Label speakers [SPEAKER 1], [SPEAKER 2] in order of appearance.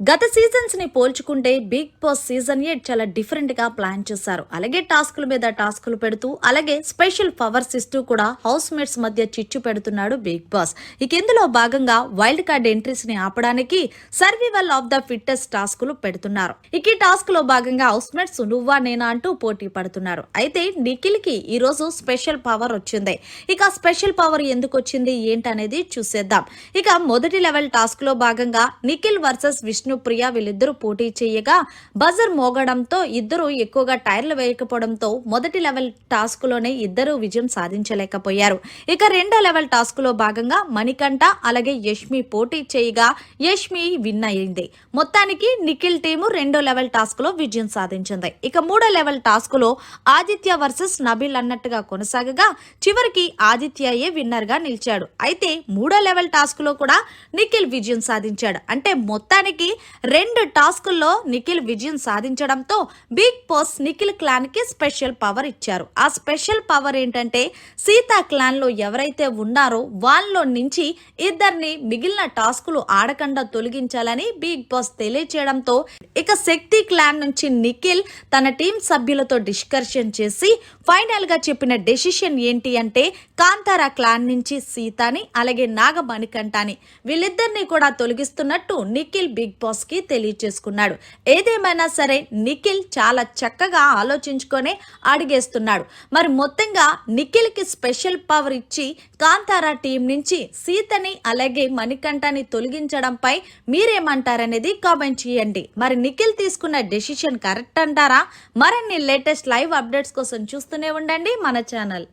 [SPEAKER 1] గత సీజన్స్ని పోల్చుకుంటే big boss season eight చాలా డిఫరెంట్గా ప్లాన్ చేశారు. అలాగే టాస్కుల మీద టాస్కులు పెడుతూ అలాగే స్పెషల్ పవర్స్ ఇస్తూ కూడా హౌస్ మేట్స్ మధ్య చిచ్చు పెడుతున్నాడు బిగ్ బాస్. ఇక ఇందులో భాగంగా వైల్డ్ కార్డ్ ఎంట్రీస్ని ఆపడానికి సర్వైవల్ ఆఫ్ ద ఫిట్టెస్ట్ టాస్కులు పెడుతున్నారు. ఇక ఈ టాస్క్లో భాగంగా హౌస్ మేట్స్ నువ్వా నేనా అంటూ పోటీ పడుతున్నారు. అయితే నిఖిల్కి ఈ రోజు స్పెషల్ పవర్ వచ్చింది. ఇక స్పెషల్ పవర్ ఎందుకు వచ్చింది ఏంటనేది చూసేద్దాం. ఇక మొదటి లెవెల్ టాస్క్లో భాగంగా నిఖిల్ వర్సెస్ విష్ణుప్రియ వీళ్ళిద్దరూ పోటీ చేయగా బజర్ మోగడంతో ఇద్దరు ఎక్కువగా టైర్లు వేయకపోవడంతో మొదటి లెవెల్ టాస్క్లోనే ఇద్దరు విజయం సాధించలేకపోయారు. ఇక రెండో లెవెల్ టాస్క్లో భాగంగా మణికంఠ అలాగే యష్మి పోటీ చేయగా యష్మి విన్ అయింది. మొత్తానికి నిఖిల్ టీము రెండో లెవెల్ టాస్క్లో విజయం సాధించింది. ఇక మూడో లెవెల్ టాస్క్లో ఆదిత్య వర్సెస్ నబిల్ అన్నట్టుగా కొనసాగగా చివరికి ఆదిత్యయే విన్నర్గా నిలిచాడు. అయితే మూడో లెవెల్ టాస్క్లో కూడా నిఖిల్ విజయం సాధించాడు. అంటే మొత్తానికి రెండు టాస్కుల్లో నిఖిల్ విజయం సాధించడంతో బిగ్ బాస్ నిఖిల్ క్లాన్కి స్పెషల్ పవర్ ఇచ్చారు. ఆ స్పెషల్ పవర్ ఏంటంటే సీతా క్లాన్లో ఎవరైతే ఉన్నారో వాళ్ళలో నుంచి ఇద్దరిని మిగిలిన టాస్కులు ఆడకుండా తొలగించాలని బిగ్ బాస్ తెలియచేయడంతో ఇక శక్తి క్లాన్ నుంచి నిఖిల్ తన టీం సభ్యులతో డిస్కషన్ చేసి ఫైనల్గా చెప్పిన డెసిషన్ ఏంటి అంటే కాంతారా క్లాన్ నుంచి సీతాని అలాగే నాగమణికంఠాని వీళ్ళిద్దరిని కూడా తొలగిస్తున్నట్టు నిఖిల్ బిగ్ బాస్కి తెలియచేసుకున్నాడు ఏదేమైనా సరే నిఖిల్ చాలా చక్కగా ఆలోచించుకొని అడిగేస్తున్నాడు. మరి మొత్తంగా నిఖిల్కి స్పెషల్ పవర్ ఇచ్చి కాంతారా టీం నుంచి సీతని అలాగే మణికంఠని తొలగించడంపై మీరేమంటారనేది కామెంట్ చేయండి. మరి నిఖిల్ తీసుకున్న డెసిషన్ కరెక్ట్ అంటారా? మరిన్ని లేటెస్ట్ లైవ్ అప్డేట్స్ కోసం చూస్తూనే ఉండండి మన ఛానల్.